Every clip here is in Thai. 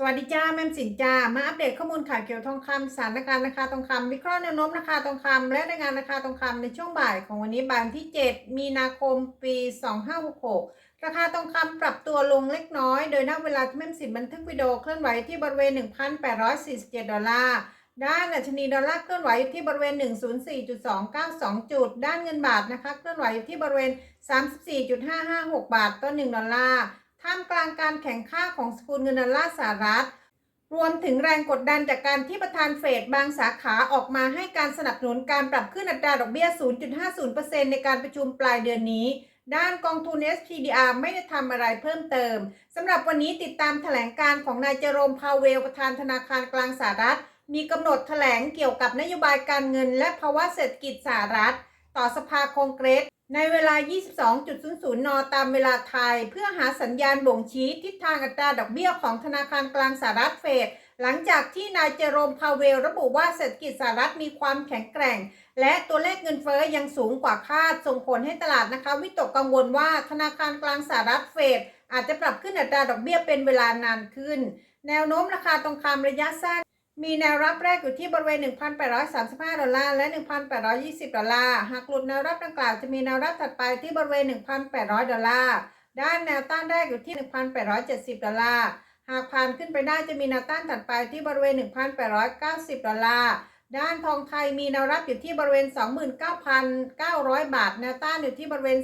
สวัสดีจ้าแม่มสินจ้ามาอัปเดตข้อมูลข่าวเกี่ยวกับทองคำสถานการณ์ราคาทองคำวิเคราะห์แนวโน้มราคาทองคำและรายงานราคาทองคำในช่วงบ่ายของวันนี้บ่ายวันที่ 7 มีนาคมปี 2566 ราคาทองคำปรับตัวลงเล็กน้อย โดยณเวลาที่แม่มสินบันทึกวิดีโอเคลื่อนไหวที่บริเวณ 1,847 ดอลลาร์ด้านดัชนีดอลลาร์เคลื่อนไหวอยู่ที่บริเวณ 104.292 จุด ด้านเงินบาทนะคะเคลื่อนไหวอยู่ที่บริเวณ 34.556 บาทต่อ 1 ดอลลาร์ ท่ามกลางการแข่งข้าของสกุลเงินดอลลาร์สหรัฐ รวมถึงแรงกดดันจากการที่ประธานเฟดบางสาขาออกมาให้การสนับสนุนการปรับขึ้นอัตราดอกเบี้ย 0.50%ในการประชุมปลายเดือนนี้ ด้านกองทุน SPDR ไม่ได้ทำอะไรเพิ่มเติมสำหรับวันนี้ติดตามแถลงการของนายเจอโรมพาวเวลประธานธนาคารกลางสหรัฐ มีกำหนดแถลงเกี่ยวกับนโยบายการเงิน และภาวะเศรษฐกิจสหรัฐ ต่อสภาคองเกรส ในเวลา 22.00 น ตามเวลาไทย เพื่อหาสัญญาณบ่งชี้ทิศทางอัตราดอกเบี้ยของธนาคารกลางสหรัฐเฟด หลังจากที่นายเจอโรมพาเวลระบุว่าเศรษฐกิจสหรัฐมีความแข็งแกร่ง และตัวเลขเงินเฟ้อยังสูงกว่าคาด ส่งผลให้ตลาดนะคะวิตกกังวลว่าธนาคารกลางสหรัฐเฟดอาจจะปรับขึ้นอัตราดอกเบี้ยเป็นเวลานานขึ้น แนวโน้มราคาทองคำระยะสั้น มีแนวรับแรกอยู่ที่บริเวณ 1,835 ดอลลาร์ และ 1,820 ดอลลาร์ หากหลุดแนวรับดังกล่าวจะมีแนวรับถัดไปที่บริเวณ 1,800 ดอลลาร์ ด้านแนวต้านแรกอยู่ที่ 1,870 ดอลลาร์ หากผ่านขึ้นไปได้จะมีแนวต้านถัดไปที่บริเวณ 1,890 ดอลลาร์ ด้านทองไทยมีแนวรับอยู่ที่บริเวณ 29,900 บาท แนวต้านอยู่ที่บริเวณ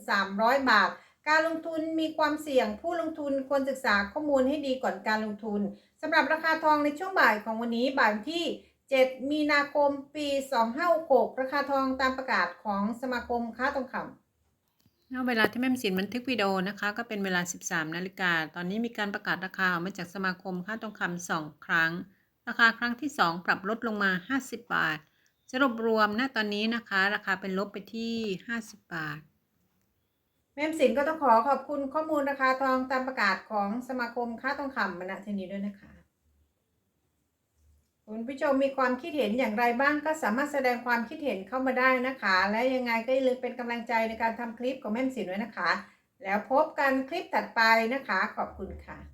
3,300บาท การลงทุนมีความเสี่ยงผู้ลงทุนควรศึกษาข้อมูลให้ดีก่อนการลงทุนสำหรับราคาทองในช่วงบ่ายของวันนี้บ่ายที่ 7 มีนาคมปี 2566 ราคาทองตามประกาศของสมาคมค้าทองคำเวลาที่แม่มสินบันทึกวิดีโอนะคะ ก็เป็นเวลา 13 นาฬิกา ตอนนี้มีการประกาศราคาออกมาจากสมาคมค่าทองคำสองครั้ง ราคาครั้งที่ 2 ปรับลดลงมา 50 บาท สรุปรวมณตอนนี้นะคะ ราคาเป็นลบไปที่ 50 บาท แม่มสินก็ต้องขอขอบคุณข้อมูลราคาทองตามประกาศของสมาคมค่าทองคำมณที่นี้ด้วยนะคะ คุณผู้ชมมีความคิดเห็นอย่างไรบ้างก็สามารถแสดงความคิดเห็นเข้ามาได้นะคะ และยังไงก็อย่าลืมเป็นกำลังใจในการทำคลิปของแม่มสินด้วยนะคะ แล้วพบกันคลิปถัดไปนะคะ ขอบคุณค่ะ